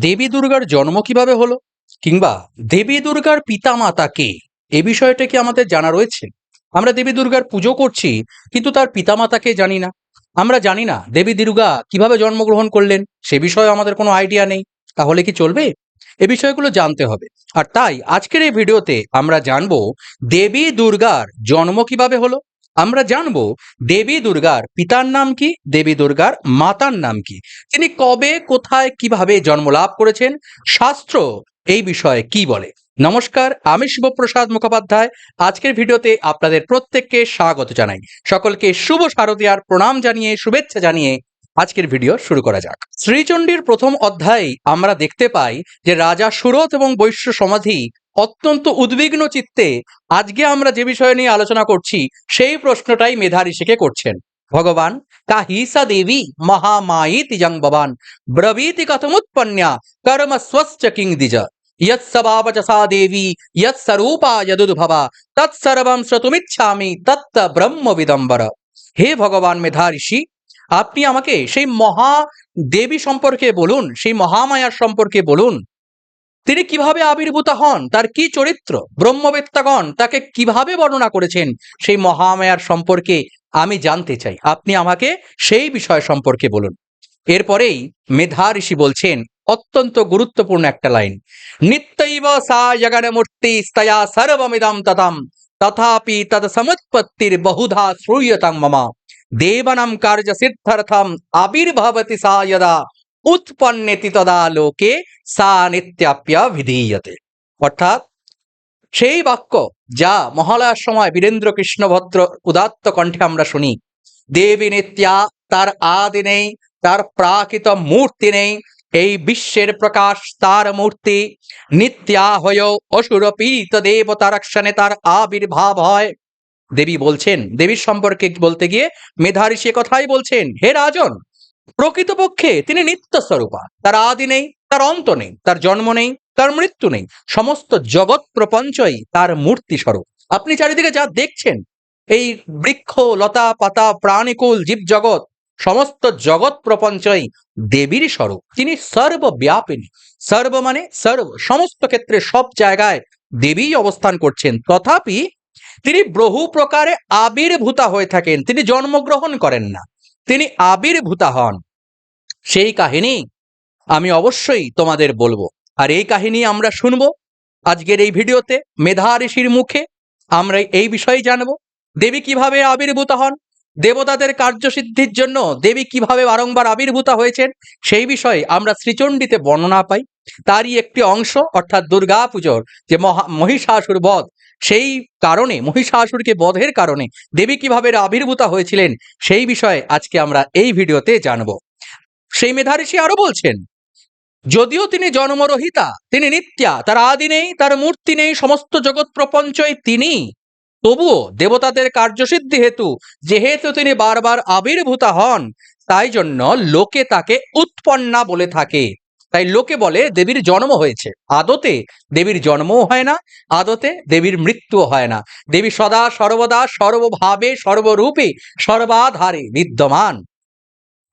দেবী দুর্গার জন্ম কীভাবে হলো? কিংবা দেবী দুর্গার পিতামাতা কে? এ বিষয়টা কি আমাদের জানা রয়েছে? আমরা দেবী দুর্গার পুজো করছি, কিন্তু তার পিতামাতাকে জানি না। আমরা জানি না দেবী দুর্গা কীভাবে জন্মগ্রহণ করলেন, সে বিষয়ে আমাদের কোনো আইডিয়া নেই। তাহলে কি চলবে? এ বিষয়গুলো জানতে হবে। আর তাই আজকের এই ভিডিওতে আমরা জানব দেবী দুর্গার জন্ম কীভাবে হলো? আমরা জানব দেবী দুর্গার পিতার নাম কি, দেবী দুর্গার মাতার নাম কি। তিনি কবে, কোথায়, কীভাবে জন্ম লাভ করেছেন, শাস্ত্র এই বিষয়ে কি বলে। নমস্কার, আমি শিবপ্রসাদ মুখোপাধ্যায়। আজকের ভিডিওতে আপনাদের প্রত্যেককে স্বাগত জানাই। সকলকে শুভ শারদীয়ার প্রণাম জানিয়ে, শুভেচ্ছা জানিয়ে আজকের ভিডিও শুরু করা যাক। শ্রীচণ্ডীর প্রথম অধ্যায়ে আমরা দেখতে পাই যে রাজা সুরত এবং বৈশ্য সমাধি অত্যন্ত উদ্বিগ্ন চিত্তে আজকে আমরা যে বিষয় নিয়ে আলোচনা করছি, সেই প্রশ্নটাই মেধা ঋষিকে করছেন। ভগবান কাহিসা দেবী মহামায়ী তিজং ভবান, ব্রবীতি কথমুৎপন্যা কর্ম স্বচ্ছ কিং দ্বিজ। ইয়ৎসভাবচসা দেবী ইয়ৎস্বরূপা যদুদ্ভবা তৎসর্বম শ্রতুমিচ্ছামি তত্ত ব্রহ্ম বিদম্বর। হে ভগবান মেধা ঋষি, আপনি আমাকে সেই মহা দেবী সম্পর্কে বলুন, সেই মহামায়ার সম্পর্কে বলুন তিনি কীভাবে আবির্ভূত হন? তার কি চরিত্র? ব্রহ্মবেত্তাগণ তাকে কীভাবে বর্ণনা করেছেন? সেই মহামায়ার সম্পর্কে আমি জানতে চাই। আপনি আমাকে সেই বিষয় সম্পর্কে বলুন। এরপরেই মেধা ঋষি বলছেন, অত্যন্ত গুরুত্বপূর্ণ একটা লাইন। নিত্যৈব সা জগনমূর্তি স্তয়া সর্বমিদম ততম, তথাপি তদ সমুৎপত্তির বহুধা শ্রূয়তাং মমা। দেবানাম কার্য সিদ্ধার্থম, আবির্ভবতি সা যদা। উৎপন্নেতি তদা লোকে সা নিত্যাপ্য বিধীয়তে অর্থাৎ সেই বাক্য যা মহালয়ার সময় বীরেন্দ্র কৃষ্ণ ভদ্র উদাত্ত কণ্ঠে আমরা শুনি, দেবী নিত্যা, তার আদি নেই, তার প্রাকৃত মূর্তি নেই, এই বিশ্বের প্রকাশ তার মূর্তি। নিত্যা হয়েও অসুর পীড়িত দেবতা রক্ষণে তার আবির্ভাব হয়। দেবী বলছেন, দেবীর সম্পর্কে বলতে গিয়ে মেধারী সে কথাই বলছেন, হে রাজন প্রকৃতপক্ষে তিনি নিত্য স্বরূপা তার আদি নেই, তার অন্ত নেই, তার জন্ম নেই, তার মৃত্যু নেই। সমস্ত জগৎ প্রপঞ্চই তার মূর্তি স্বরূপ আপনি চারিদিকে যা দেখছেন, এই বৃক্ষ, লতা, পাতা, প্রাণীকুল, জীবজগৎ, সমস্ত জগৎ প্রপঞ্চই দেবীর স্বরূপ। তিনি সর্বব্যাপিনী সর্ব মানে সর্ব, সমস্ত ক্ষেত্রে সব জায়গায় দেবী অবস্থান করছেন। তথাপি তিনি বহু প্রকারে আবির্ভূতা হয়ে থাকেন, তিনি জন্মগ্রহণ করেন না। তিনি আবির্ভূতা হন। সেই কাহিনী আমি অবশ্যই তোমাদের বলব। আর এই কাহিনী আমরা শুনব আজকের এই ভিডিওতে মেধা ঋষির মুখে। আমরা এই বিষয়ে জানব, দেবী কীভাবে আবির্ভূত হন, দেবতাদের কার্যসিদ্ধির জন্য দেবী কীভাবে বারংবার আবির্ভূত হয়েছেন, সেই বিষয়ে আমরা শ্রীচণ্ডীতে বর্ণনা পাই। তারই একটি অংশ অর্থাৎ দুর্গা পুজোর যে মহা মহিষাসুর বধ সেই কারণে, মহিষাসুরকে বধের কারণে দেবী কীভাবে আবির্ভূত হয়েছিলেন, সেই বিষয়ে আজকে আমরা এই ভিডিওতে জানব। সেই মেধাঋষি আরও বলছেন, যদিও তিনি জন্মরহিতা, তিনি নিত্যা, তার আদি নেই, তার মূর্তি নেই, সমস্ত জগৎ প্রপঞ্চই তিনি, তবুও দেবতাদের কার্যসিদ্ধি হেতু, যেহেতু তিনি বারবার আবির্ভূত হন, তাই জন্য লোকে তাকে উৎপন্না বলে থাকে। তাই লোকে বলে দেবীর জন্ম হয়েছে। আদতে দেবীর জন্মও হয় না, আদতে দেবীর মৃত্যুও হয় না। দেবী সদা সর্বদা সর্বভাবে সর্বরূপে সর্বাধারে বিদ্যমান।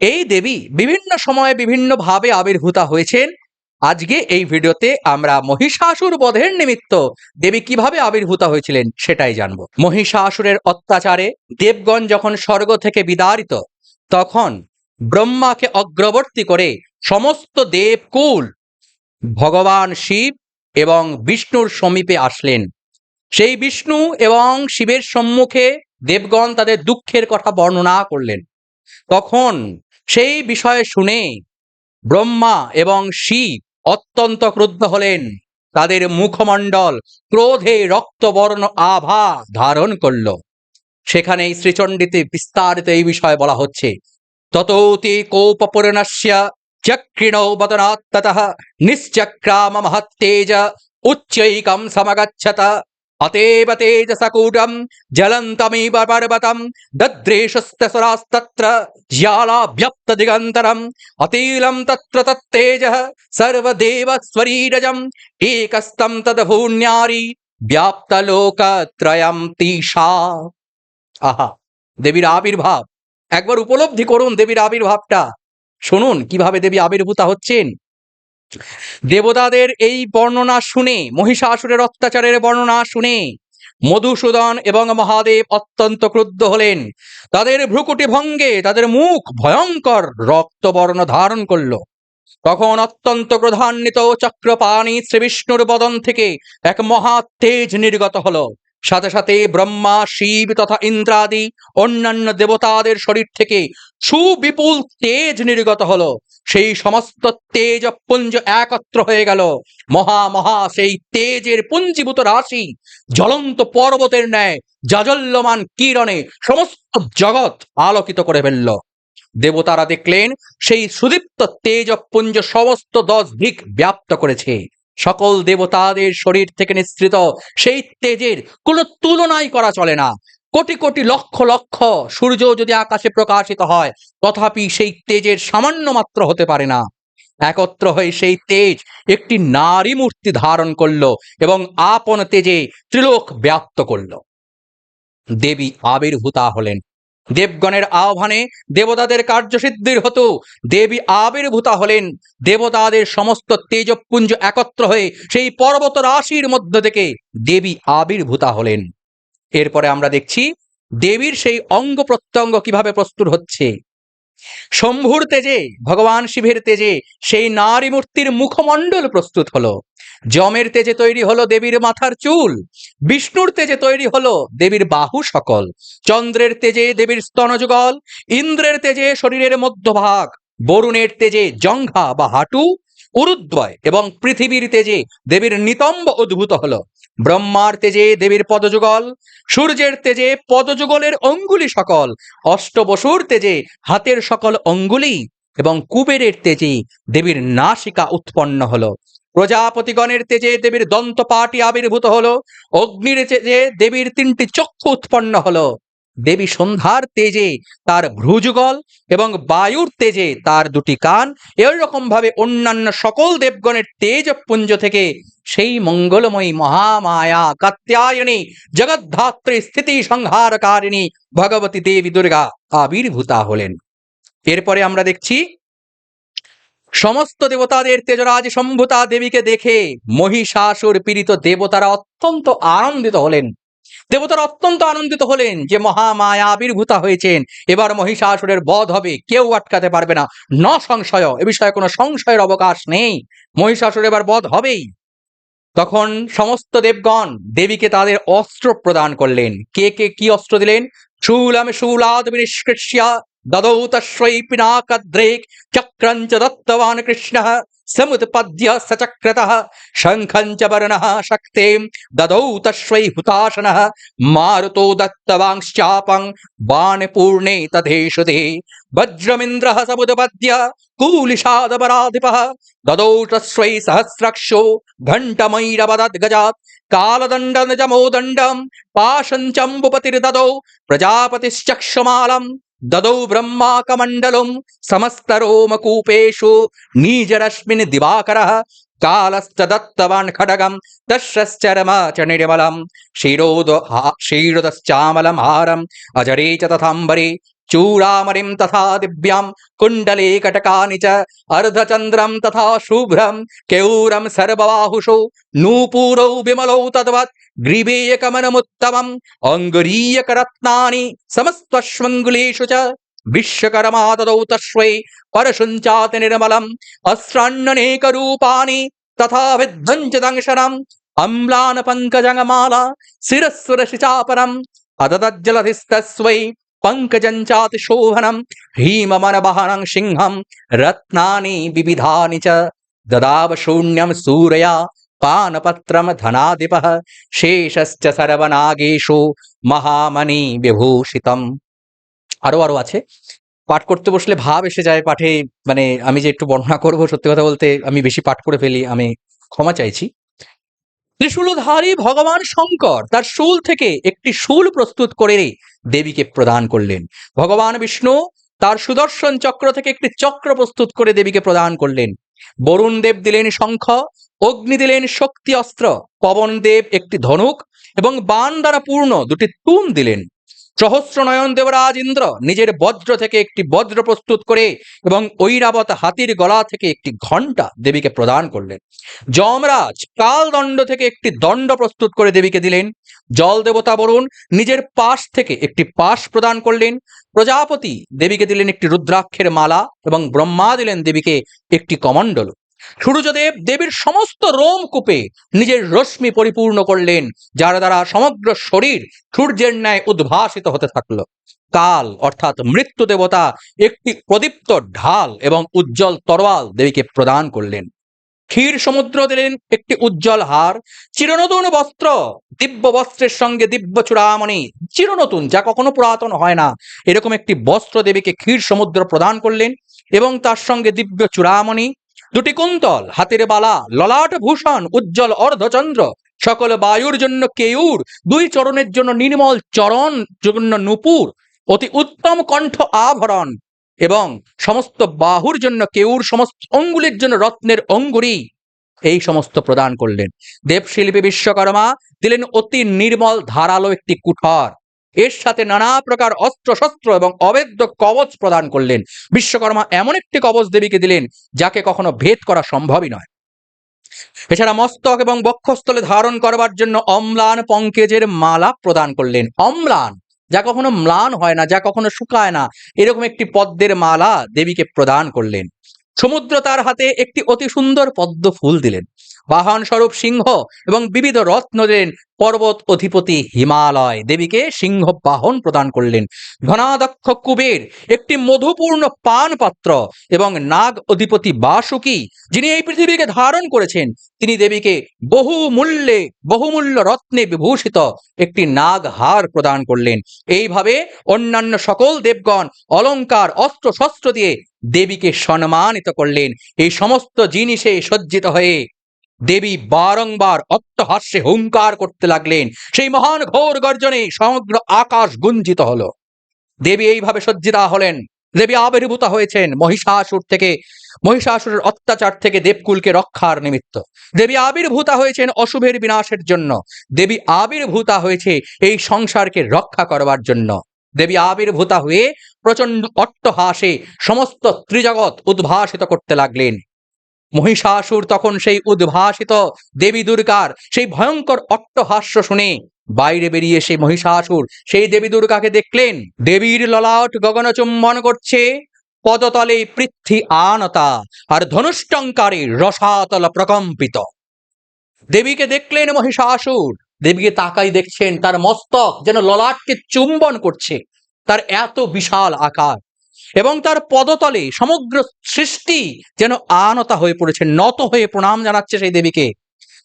এই দেবী বিভিন্ন সময়ে বিভিন্ন ভাবে আবির্ভূতা হয়েছেন। আজকে এই ভিডিওতে আমরা মহিষাসুর বধের নিমিত্ত দেবী কীভাবে আবির্ভূতা হয়েছিলেন সেটাই জানব। মহিষাসুরের অত্যাচারে দেবগণ যখন স্বর্গ থেকে বিদারিত, তখন ব্রহ্মাকে অগ্রবর্তী করে সমস্ত দেবকুল ভগবান শিব এবং বিষ্ণুর সমীপে আসলেন। সেই বিষ্ণু এবং শিবের সম্মুখে দেবগণ তাদের দুঃখের কথা বর্ণনা করলেন। তখন সেই বিষয়ে শুনে ব্রহ্মা এবং শিব অত্যন্ত ক্রুদ্ধ হলেন। তাদের মুখমণ্ডল ক্রোধে রক্তবর্ণ আভা ধারণ করল। সেখানে শ্রীচণ্ডীতে বিস্তারিত এই বিষয়ে বলা হচ্ছে। ততোতি কোপপূর্ণস্য নিশ্চক্রাম মহত্তেজ উচ্চৈকম সমগচ্ছত অতেব তেজসকূটম জ্বলন্তমিব পর্বতম দদ্রেশস্তসরাস্তত্র জ্বালাভ্যপ্ত দিগন্তরম অতীলম তত্র তত্তেজ সর্বদেবস্বরীরজম একস্তম তদভূন্যারি ব্যাপ্ত লোকত্রয়ম তিষা আহা দেবীর আবির্ভাব একবার উপলব্ধি করুন দেবীর আবির্ভাবটা শুনুন, কীভাবে দেবী আবির্ভূতা হচ্ছেন? দেবতাদের এই বর্ণনা শুনে, মহিষাসুরের অত্যাচারের বর্ণনা শুনে, মধুসূদন এবং মহাদেব অত্যন্ত ক্রুদ্ধ হলেন। তাদের ভ্রুকুটি ভঙ্গে, তাদের মুখ ভয়ঙ্কর রক্তবর্ণ ধারণ করল। তখন অত্যন্ত ক্রধান্বিত চক্রপাণি শ্রীবিষ্ণুর বদন থেকে এক মহা তেজ নির্গত হলো। সাথে সাথে ব্রহ্মা, শিব তথা ইন্দ্রাদি অন্যান্য দেবতাদের শরীর থেকে সুবিপুল তেজ নির্গত হলো। সেই সমস্ত তেজ পুঞ্জ একত্র হয়ে গেল। মহা মহা সেই তেজের পুঞ্জীভূত রাশি জ্বলন্ত পর্বতের ন্যায় জাজল্যমান কিরণে সমস্ত জগৎ আলোকিত করে ফেলল। দেবতারা দেখলেন সেই সুদীপ্ত তেজপুঞ্জ সমস্ত দশ দিক ব্যাপ্ত করেছে। সকল দেবতাদের শরীর থেকে নিঃসৃত সেই তেজের কোনো তুলনাই করা চলে না। কোটি কোটি লক্ষ লক্ষ সূর্য যদি আকাশে প্রকাশিত হয়, তথাপি সেই তেজের সামান্য মাত্র হতে পারে না। একত্র হয়ে সেই তেজ একটি নারী মূর্তি ধারণ করল এবং আপন তেজে ত্রিলোক ব্যাপ্ত করল। দেবী আবির্ভূতা হলেন। দেবগণের আহ্বানে দেবতাদের কার্যসিদ্ধির হতো। দেবী আবির্ভূতা হলেন। দেবতাদের সমস্ত তেজপুঞ্জ একত্র হয়ে সেই পর্বত রাশির মধ্য থেকে দেবী আবির্ভূতা হলেন। এরপরে আমরা দেখছি দেবীর সেই অঙ্গ প্রত্যঙ্গ কীভাবে প্রস্তুত হচ্ছে। শম্ভুর তেজে, ভগবান শিবের তেজে, সেই নারী মূর্তির মুখমণ্ডল প্রস্তুত হলো। যমের তেজে তৈরি হলো দেবীর মাথার চুল, বিষ্ণুর তেজে তৈরি হলো দেবীর বাহু সকল। চন্দ্রের তেজে দেবীর স্তনযুগল, ইন্দ্রের তেজে শরীরের মধ্যভাগ, বরুণের তেজে জঙ্ঘা বা হাঁটু উরুদ্বয় এবং পৃথিবীর তেজে দেবীর নিতম্ব উদ্ভূত হলো। ব্রহ্মার তেজে দেবীর পদযুগল, সূর্যের তেজে পদযুগলের অঙ্গুলি সকল, অষ্টবসুর তেজে হাতের সকল অঙ্গুলি এবং কুবেরের তেজে দেবীর নাসিকা উৎপন্ন হলো। প্রজাপতিগণের তেজে দেবীর দন্তপাটি আবির্ভূত হলো, অগ্নির তেজে দেবীর তিনটি চক্ষু উৎপন্ন হলো। দেবী সন্ধ্যার তেজে তার ভ্রুযুগল এবং বায়ুর তেজে তার দুটি কান এরকম ভাবে অন্যান্য সকল দেবগণের তেজ পুঞ্জ থেকে সেই মঙ্গলময়ী মহামায়া কাত্যায়নী জগদ্ধাত্রী স্থিতি সংহারকারিণী ভগবতী দেবী দুর্গা আবির্ভূতা হলেন। এরপরে আমরা দেখছি, সমস্ত দেবতাদের তেজরাজ সম্ভূতা দেবীকে দেখে মহিষাসুর পীড়িত দেবতারা অত্যন্ত আনন্দিত হলেন। দেবতারা অত্যন্ত আনন্দিত হলেন যে মহামায়া আবির্ভূতা হয়েছেন। এবার মহিষাসুরের বধ হবে, কেউ আটকাতে পারবে না। ন সংশয় এ বিষয়ে কোনো সংশয়ের অবকাশ নেই। মহিষাসুর এবার বধ হবেই। তখন সমস্ত দেবগণ দেবীকে তাদের অস্ত্র প্রদান করলেন। কে কে কি অস্ত্র দিলেন? শূলম শূলাদ দদৌ পিনাকদ্রেক চক্রং চ দত্তবান কৃষ্ণ समुत्पद्य सचक्रतः शङ्खं च वर्णः शक्तिं ददौ तस्वै हुताशनः मारुतो दत्तवांश्चापं बाणपूर्णे तथेषु ते वज्रमिन्द्रः समुदपद्य कूलिशादपराधिपः ददौ तस्वै सहस्रक्षो घण्टमैरवदद्गजात् कालदण्डं जमो दण्डं पाशञ्चम्बुपतिर्ददौ प्रजापतिश्चक्षमालम् ददौ ब्रह्माकमण्डलम् समस्तरोमकूपेषु नीजरश्मिन् दिवाकरः कालश्च दत्तवान् खड्गम् दशश्चरम च निर्मलम् क्षीरोद क्षीरोदश्चामलम् हारम् अजरे च तथाम्बरे चूडामणिं तथा दिव्यां कुण्डले कटकानि च अर्धचन्द्रं तथा शुभ्रं केयूरं सर्वबाहुषो नूपुरौ विमलौ तद्वत् గ్రీవేయకమనముత్తమం అంగురీయకరత్నాని సమస్తశ్వంగులేషు చ విశ్వకరమాదదౌ తస్వై పరశుంచాతి నిర్మలం అస్రాన్ననేక రూపాని తథా విధ్వంచ దంశనం అమ్లాన పంకజంగమాల శిరస్సురశిచాపరం అదతజ్జలధిస్తస్వై పంకజంచాతి శోభనం హ్రీమమనవహనం సింహం రత్నాని వివిధాని చ దదావ శూన్యం సూరయా पानपत्रं धनाधिपः शेषश्च सर्वनागेषु মহামণি বিভূষিতম আরো আরো আছে পাঠ করতে বসলে ভাব এসে যায় পাঠে মানে আমি যে একটু বর্ণনা করব সত্যি কথা বলতে আমি বেশি পাঠ করে ফেলি আমি ক্ষমা চাইছি ত্রিশূলধারী ভগবান শঙ্কর তার শুল থেকে একটি শুল প্রস্তুত করে দেবীকে প্রদান করলেন ভগবান বিষ্ণু তার সুদর্শন চক্র থেকে একটি চক্র প্রস্তুত করে দেবীকে প্রদান করলেন বরুণ দেব দিলেন শঙ্খ অগ্নি দিলেন শক্তি অস্ত্র, পবন দেব একটি ধনুক এবং বান দ্বারা পূর্ণ দুটি তুম দিলেন। সহস্র নয়ন দেবরাজ ইন্দ্র নিজের বজ্র থেকে একটি বজ্র প্রস্তুত করে এবং ঐরাবত হাতির গলা থেকে একটি ঘণ্টা দেবীকে প্রদান করলেন। যমরাজ কাল দণ্ড থেকে একটি দণ্ড প্রস্তুত করে দেবীকে দিলেন। জল দেবতা বরুণ নিজের পাশ থেকে একটি পাশ প্রদান করলেন। প্রজাপতি দেবীকে দিলেন একটি রুদ্রাক্ষের মালা এবং ব্রহ্মা দিলেন দেবীকে একটি কমণ্ডল। সূর্যদেব দেবীর সমস্ত রোমকূপে নিজের রশ্মি পরিপূর্ণ করলেন, যার দ্বারা সমগ্র শরীর সূর্যের ন্যায় উদ্ভাসিত হতে থাকল। কাল, অর্থাৎ মৃত্যু দেবতা, একটি প্রদীপ্ত ঢাল এবং উজ্জ্বল তরোয়াল দেবীকে প্রদান করলেন। ক্ষীর সমুদ্র দিলেন একটি উজ্জ্বল হার, চিরনতুন বস্ত্র, দিব্য বস্ত্রের সঙ্গে দিব্য চূড়ামণি, চিরনতুন, যা কখনো পুরাতন হয় না। এরকম একটি বস্ত্র দেবীকে ক্ষীর সমুদ্র প্রদান করলেন এবং তার সঙ্গে দিব্য চূড়ামণি দুটি কুন্তল, হাতের বালা, ললাট ভূষণ, উজ্জ্বল অর্ধচন্দ্র। সকল বায়ুর জন্য কেউর, দুই চরণের জন্য নির্মল চরণ জন্য নুপুর। অতি উত্তম কণ্ঠ আভরণ। এবং সমস্ত বাহুর জন্য কেউর, সমস্ত অঙ্গুলির জন্য রত্নের অঙ্গুরি। এই সমস্ত প্রদান করলেন। দেবশিল্পী বিশ্বকর্মা দিলেন অতি নির্মল, ধারালো একটি কুঠর। এর সাথে নানা প্রকার অস্ত্র শস্ত্র এবং অবেদ্য কবচ প্রদান করলেন। বিশ্বকর্মা এমন একটি কবচ দেবীকে দিলেন, যাকে কখনো ভেদ করা সম্ভবই নয়। এছাড়া মস্তক এবং বক্ষস্থলে ধারণ করবার জন্য অম্লান পঙ্কেজের মালা প্রদান করলেন। অম্লান, যা কখনো ম্লান হয় না, যা কখনো শুকায় না, এরকম একটি পদ্মের মালা দেবীকে প্রদান করলেন। সমুদ্র তার হাতে একটি অতি সুন্দর পদ্ম ফুল দিলেন। বাহন স্বরূপ সিংহ এবং বিবিধ রত্ন দিলেন। পর্বত অধিপতি হিমালয় দেবীকে সিংহ বাহন প্রদান করলেন। ধনাদক্ষ কুবের একটি মধুপূর্ণ পান পাত্র এবং নাগ অধিপতি বাসুকি, যিনি এই পৃথিবীকে ধারণ করেছেন, তিনি দেবীকে বহু মূল্যে বহুমূল্য রত্নে বিভূষিত একটি নাগ হার প্রদান করলেন। এইভাবে অন্যান্য সকল দেবগণ অলঙ্কার অস্ত্র শস্ত্র দিয়ে দেবীকে সম্মানিত করলেন। এই সমস্ত জিনিসে সজ্জিত হয়ে দেবী বারংবার অট্টহাস্যে হুঙ্কার করতে লাগলেন। সেই মহান ঘোর গর্জনে সমগ্র আকাশ গুঞ্জিত হলো। দেবী এইভাবে সজ্জিতা হলেন। দেবী আবির্ভূতা হয়েছেন মহিষাসুর থেকে। মহিষাসুরের অত্যাচার থেকে দেবকুলকে রক্ষার নিমিত্ত। দেবী আবির্ভূতা হয়েছেন অশুভের বিনাশের জন্য। দেবী আবির্ভূতা হয়েছে এই সংসারকে রক্ষা করবার জন্য। দেবী আবির্ভূতা হয়ে প্রচণ্ড অট্টহাসে সমস্ত ত্রিজগৎ উদ্ভাসিত করতে লাগলেন। মহিষাসুর তখন সেই উদ্ভাসিত দেবী দুর্গার সেই ভয়ঙ্কর অট্টহাস্য শুনে বাইরে বেরিয়ে সেই মহিষাসুর সেই দেবী দুর্গাকে দেখলেন। দেবীর ললাট গগন চুম্বন করছে, পদতলে পৃথ্বী আনতা আর ধনুষ্টঙ্কারে রসাতল প্রকম্পিত। দেবীকে দেখলেন মহিষাসুর দেবীকে তাকাই দেখছেন, তার মস্তক যেন ললাটকে চুম্বন করছে, তার এত বিশাল আকার। এবং তার পদতলে সমগ্র সৃষ্টি যেন আনতা হয়ে পড়েছে, নত হয়ে প্রণাম জানাচ্ছে সেই দেবীকে।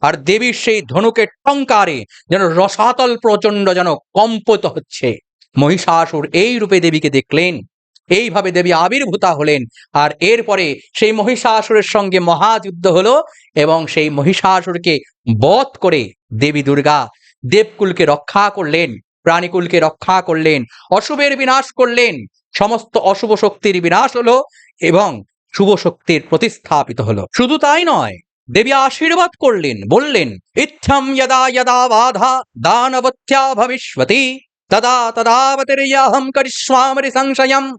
আর দেবীর সেই ধনুকের টঙ্কারে যেন রসাতল প্রচণ্ড যেন কম্পত হচ্ছে। মহিষাসুর এই রূপে দেবীকে দেখলেন। এইভাবে দেবী আবির্ভূতা হলেন। আর এরপরে সেই মহিষাসুরের সঙ্গে মহাযুদ্ধ হলো এবং সেই মহিষাসুরকে বধ করে দেবী দুর্গা দেবকুলকে রক্ষা করলেন, প্রাণীকুলকে রক্ষা করলেন, অশুভের বিনাশ করলেন, সমস্ত অশুভ শক্তির বিনাশ হলো এবং শুভ শক্তির প্রতিস্থাপিত হলো। শুধু তাই নয়, দেবী আশীর্বাদ করলেন, বললেন, ইত্থম যদা যদা বাধা দানবত্যা ভবিষ্যতি তদা তদাবতীর্যাহম করিষ্যামরি সংশয়ম।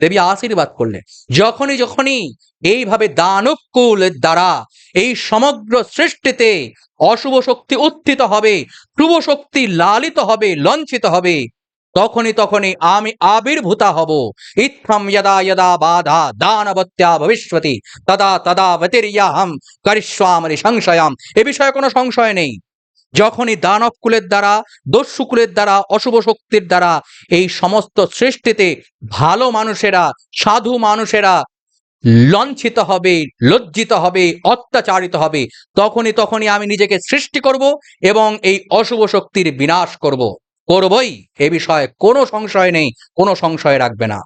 দেবী আশীর্বাদ করলেন। যখনই যখনই এইভাবে দানবকুলের দ্বারা এই সমগ্র সৃষ্টিতে অশুভ শক্তি উত্থিত হবে শুভ শক্তি লালিত হবে, লঞ্ছিত হবে, তখনই তখনই আমি আবির্ভূতা হব। ইত্থম যদা যদা বাধা দানবত্যা ভবিষ্যতি, তদা তদা বতির্যাহম করিষ্যামরি সংশয়াম। এ বিষয়ে কোনো সংশয় নেই। যখনই দানব কুলের দ্বারা, দস্যু কুলের দ্বারা, অশুভ শক্তির দ্বারা এই সমস্ত সৃষ্টিতে ভালো মানুষেরা, সাধু মানুষেরা লঞ্ছিত হবে, লজ্জিত হবে, অত্যাচারিত হবে, তখনই তখনই আমি নিজেকে সৃষ্টি করব এবং এই অশুভ শক্তির বিনাশ করব। করবই, এ বিষয়ে কোনো সংশয় নেই, কোনো সংশয় রাখবে না।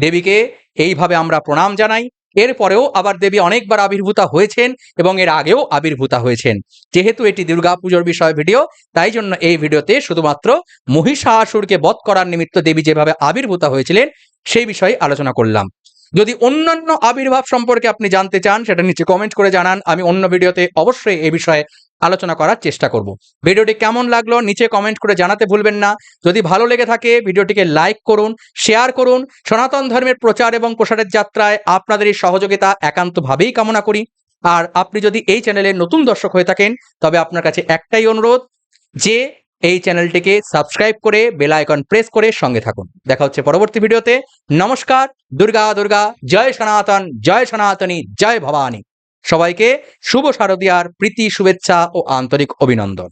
দেবীকে এইভাবে আমরা প্রণাম জানাই। এরপরেও আবার দেবী অনেকবার আবির্ভূতা হয়েছেন এবং এর আগেও আবির্ভূতা হয়েছেন। যেহেতু এটি দুর্গাপুজোর বিষয় ভিডিও, তাই জন্য এই ভিডিওতে শুধুমাত্র মহিষাসুরকে বধ করার নিমিত্ত দেবী যেভাবে আবির্ভূতা হয়েছিলেন, সেই বিষয়ে আলোচনা করলাম। যদি অন্যান্য আবির্ভাব সম্পর্কে আপনি জানতে চান, সেটা নিচে কমেন্ট করে জানান। আমি অন্য ভিডিওতে অবশ্যই এ বিষয়ে আলোচনা করার চেষ্টা করব। ভিডিওটি কেমন লাগল নিচে কমেন্ট করে জানাতে ভুলবেন না। যদি ভালো লেগে থাকে, ভিডিওটিকে লাইক করুন শেয়ার করুন। সনাতন ধর্মের প্রচার এবং প্রসারের যাত্রায় আপনাদের এই সহযোগিতা একান্তভাবেই কামনা করি। আর আপনি যদি এই চ্যানেলের নতুন দর্শক হয়ে থাকেন, তবে আপনার কাছে একটাই অনুরোধ, যে এই চ্যানেলটিকে সাবস্ক্রাইব করে বেল আইকন প্রেস করে সঙ্গে থাকুন। দেখা হচ্ছে পরবর্তী ভিডিওতে। নমস্কার, দুর্গা দুর্গা, জয় সনাতন, জয় সনাতনী, জয় ভবানী। সবাইকে শুভ শারদীয়ার প্রীতি শুভেচ্ছা ও আন্তরিক অভিনন্দন।